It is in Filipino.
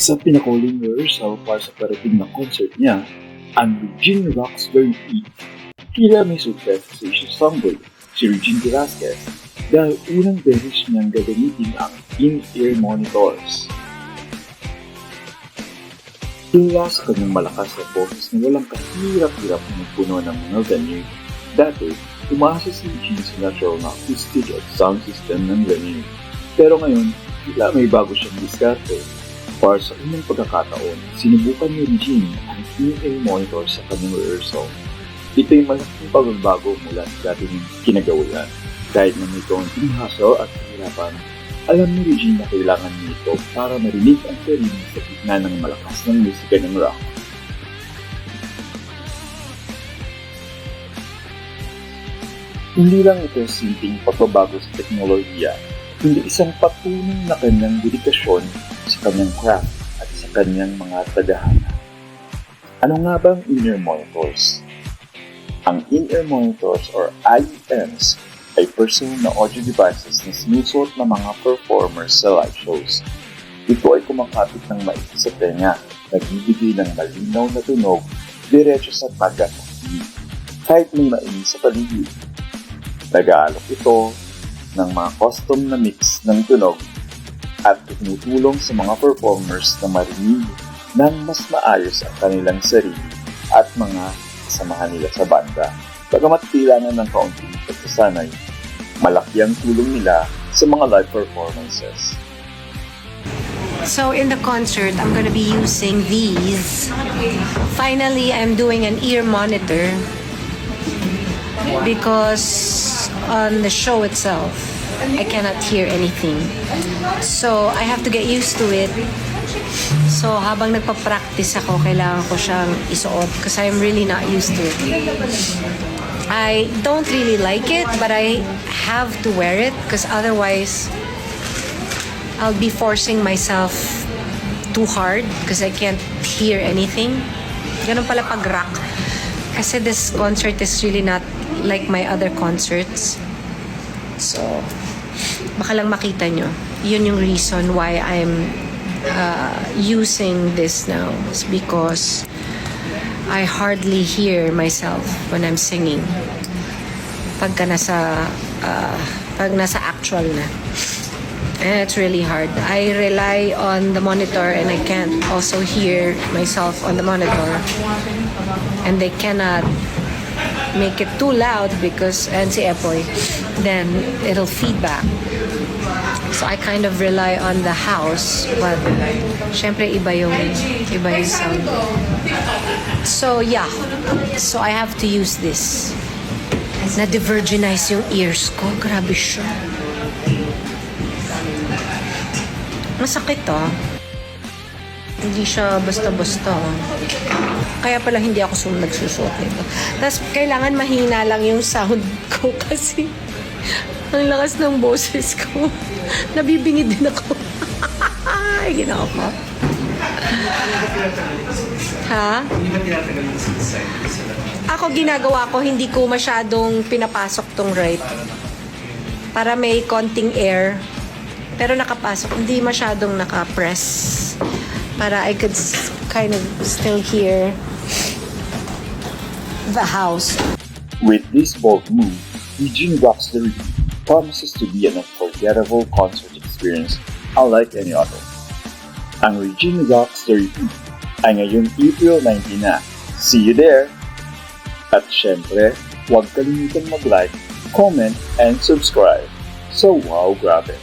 Sa pinakuling rehearsal para sa parating na concert niya, ang Regine Rocks Very Deep, tila may success sa isang songboy, si Regine Velasquez, dahil unang beses niyang gagamitin ang in-ear monitors. Tila sa kanyang malakas na boses na walang kahirap-hirap na puno ng mga venue, dati umaasa si Regine sa natural na acoustic at sound system ng venue. Pero ngayon, tila may bago siyang diskarte Para sa unang pagkakataon, sinubukan ni Regine ang in-ear monitor sa kanyang rehearsal. Ito'y malaking pagbabago mula sa dating kinagawian. Kahit na may kaunting hassle at kahirapan, alam ni Regine na kailangan niya ito para marinig ang sarili sa gitna ng malakas ng musika ng rock. Hindi lang ito simpleng pagbabago sa teknolohiya, kundi isang patunay na kanyang dedikasyon sa kanyang craft at sa kanyang mga tadhana. Ano nga bang in-ear monitors? Ang in-ear monitors or IEMs ay personal na audio devices na sinusuot ng mga performers sa live shows. Ito ay kumakapit ng maigi sa tenga, nagbibigay ng malinaw na tunog diretso sa taga ng kilig, kahit may mainit sa paligid. Nag-aalok ito ng mga custom na mix ng tunog at tumutulong sa mga performers na marinig ng mas maayos ang kanilang sarili at mga kasamahan nila sa banda. Bagamat kailangan ng kaunting pagsasanay, malaki ang tulong nila sa mga live performances. So in the concert, I'm gonna be using these. Finally, I'm doing an ear monitor because on the show itself, I cannot hear anything. So I have to get used to it. So habang nagpa-practice ako, kailangan ko siyang isuot because I'm really not used to it. I don't really like it, but I have to wear it because otherwise I'll be forcing myself too hard because I can't hear anything. Ganun pala pag rock. Kasi this concert is really not like my other concerts. So, baka lang makita nyo. Yun yung reason why I'm uh, using this now. Is because I hardly hear myself when I'm singing. Pagka nasa, uh, pag nasa actual na. And it's really hard. I rely on the monitor and I can't also hear myself on the monitor. And they cannot make it too loud because, and si Epoy, then it'll feedback. So I kind of rely on the house, but syempre iba yung, iba yung sound. So yeah, so I have to use this. Na-divergenize yung ears ko. Grabe siya. Masakit to. Hindi siya basta-basta. Kaya pala hindi ako sum nagsusuot nito. Tapos kailangan mahina lang yung sound ko kasi ang lakas ng boses ko. Nabibingid din ako. Ay, ginawa ko. Ha? Ako ginagawa ko, hindi ko masyadong pinapasok tong right. Para may konting air. Pero nakapasok, hindi masyadong nakapress. Para I could kind of still hear the house. With this bold move, Eugene Rocks the Review promises to be an unforgettable concert experience unlike any other. Ang Regine Rocks the Review ay ngayong April 19 na. See you there! At syempre, huwag kalimutan mag-like, comment, and subscribe. So wow, grabe!